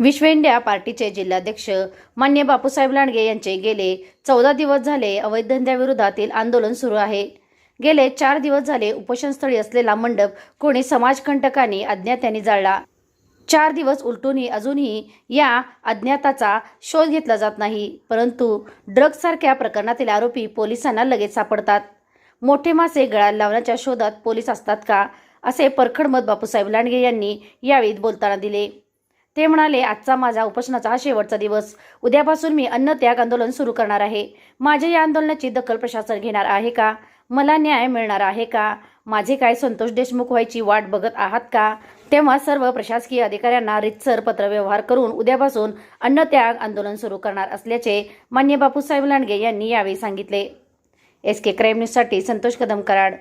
विश्व इंडिया पार्टीचे जिल्हाध्यक्ष मान्य बापूसाहेब लांडगे यांचे गेले चौदा दिवस झाले अवैध धंद्याविरोधातील आंदोलन सुरू आहे. गेले चार दिवस झाले उपोषणस्थळी असलेला मंडप कोणी समाजकंटकांनी अज्ञात्यांनी जाळला. चार दिवस उलटूनही अजूनही या अज्ञाताचा शोध घेतला जात नाही परंतु ड्रग्जसारख्या प्रकरणातील आरोपी पोलिसांना लगेच सापडतात. मोठे मासे गळाला लावण्याच्या शोधात पोलीस असतात का? असे परखड मत बापूसाहेब लांडगे यांनी यावेळी बोलताना दिले. ते म्हणाले आजचा माझा उपोषणाचा हा शेवटचा दिवस. उद्यापासून मी अन्न त्याग आंदोलन सुरू करणार आहे. माझ्या या आंदोलनाची दखल प्रशासन घेणार आहे का? मला न्याय मिळणार आहे का? माझे काय संतोष देशमुख व्हायची वाट बघत आहात का? तेव्हा सर्व प्रशासकीय अधिकाऱ्यांना रितसर पत्रव्यवहार करून उद्यापासून अन्न त्याग आंदोलन सुरू करणार असल्याचे मान्य बापूसाहेब लांडगे यांनी यावेळी सांगितले. एस के क्राईम न्यूजसाठी संतोष कदम कराड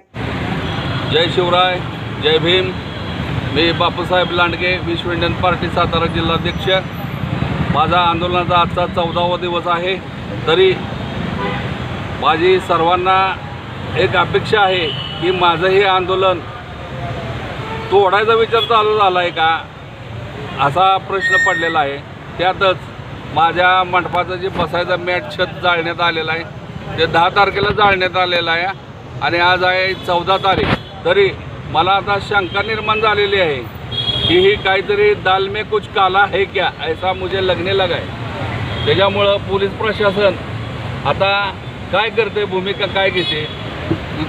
जय शिवराय जय भीम. मी बापूसाहेब लांडगे विश्व इंडियन पार्टी सातारा जिल्हाध्यक्ष. माझा आंदोलनाचा आजचा चौदावा दिवस आहे. तरी माझी सर्वांना एक अपेक्षा आहे की माझं हे आंदोलन तोडायचा विचार चालू झाला आहे का असा प्रश्न पडलेला आहे. त्यातच माझ्या मंडपाचं जे बसायचं मॅट छत जाळण्यात आलेलं आहे. ते दहा तारखेला जाळण्यात आलेलं आहे आणि आज आहे चौदा तारीख. तरी मला आता शंका निर्माण झालेली आहे की ही काहीतरी दाल में कुछ काला है क्या ऐसा मुझे लगने लगा आहे. त्याच्यामुळं पोलीस प्रशासन आता काय करते भूमिका काय घेते?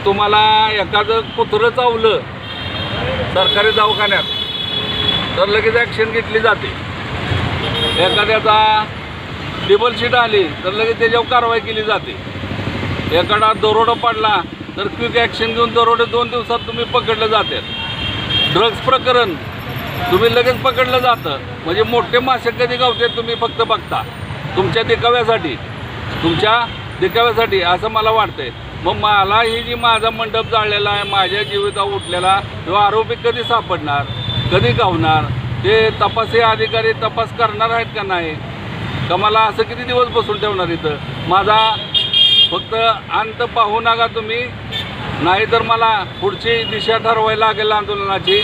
तुम्हाला एखादं कुत्रं चावलं सरकारी दवाखान्यात तर लगेच ॲक्शन घेतली जाते. एखाद्याचा टेबल शीट आली तर लगेच त्याच्यावर कारवाई केली जाते. एखादा दरोडा पडला तर क्विक ॲक्शन घेऊन दरोडे दोन दिवसात तुम्ही पकडलं जाते. ड्रग्ज प्रकरण तुम्ही लगेच पकडलं जातं. म्हणजे मोठे मासे कधी गावते तुम्ही फक्त बघता. तुमच्या देखाव्यासाठी तुमच्या देखाव्यासाठी असं मला वाटतंय. मग मला ही जी माझा मंडप जाळलेला आहे माझ्या जीविता उठलेला तो आरोपी कधी सापडणार कधी गावणार? ते तपासी अधिकारी तपास करणार आहेत का नाही? का मला असं किती दिवस बसून ठेवणार इथं? माझा फक्त अंत पाहू नका तुम्ही. नाहीतर मला पुढची दिशा ठरवायला लागेल आंदोलनाची.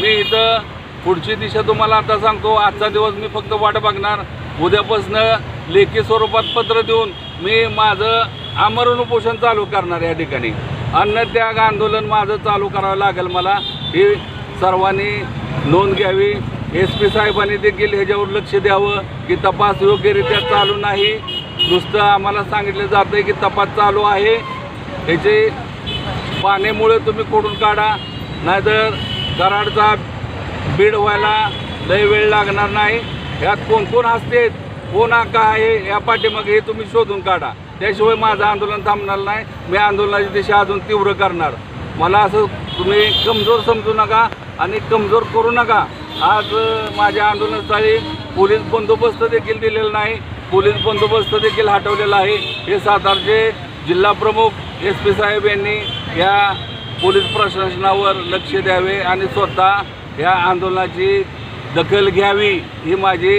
मी इथं पुढची दिशा तुम्हाला आता सांगतो. आजचा दिवस मी फक्त वाट बघणार. उद्यापासनं लेखी स्वरूपात पत्र देऊन मी माझं आमरण उपोषण चालू करणार या ठिकाणी. अन्नत्याग आंदोलन माझं चालू करावं लागेल मला. ही सर्वांनी नोंद घ्यावी. एस पी साहेबांनी देखील ह्याच्यावर लक्ष द्यावं की तपास योग्यरित्या चालू नाही. नुसतं आम्हाला सांगितलं जातं आहे की तपास चालू आहे. ह्याचे पाण्यामुळे तुम्ही कोडून काढा. नाहीतर कराडचा बीड व्हायला लय वेळ लागणार नाही. ह्यात कोण कोण असते कोण का आहे या पाठीमागे हे तुम्ही शोधून काढा. त्याशिवाय माझं आंदोलन थांबणार नाही. मी आंदोलनाची दिशा अजून तीव्र करणार. मला असं तुम्ही कमजोर समजू नका आणि कमजोर करू नका. आज माझ्या आंदोलनस्थळी पोलीस बंदोबस्त देखील दिलेला नाही. पोलीस बंदोबस्त देखील हटवलेला आहे. हे सातारचे जिल्हाप्रमुख एस पी साहेब यांनी या पोलीस प्रशासनावर लक्ष द्यावे आणि स्वतः या आंदोलनाची दखल घ्यावी ही माझी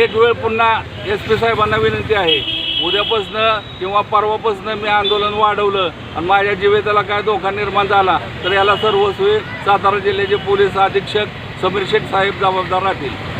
एक वेळ पुन्हा एस पी साहेबांना विनंती आहे. उद्यापासनं किंवा परवापासनं मी आंदोलन वाढवलं आणि माझ्या जीविताला काय धोका निर्माण झाला तर याला सर्वस्वी सातारा जिल्ह्याचे पोलीस अधीक्षक समीर शेख साहेब जबाबदार राहतील.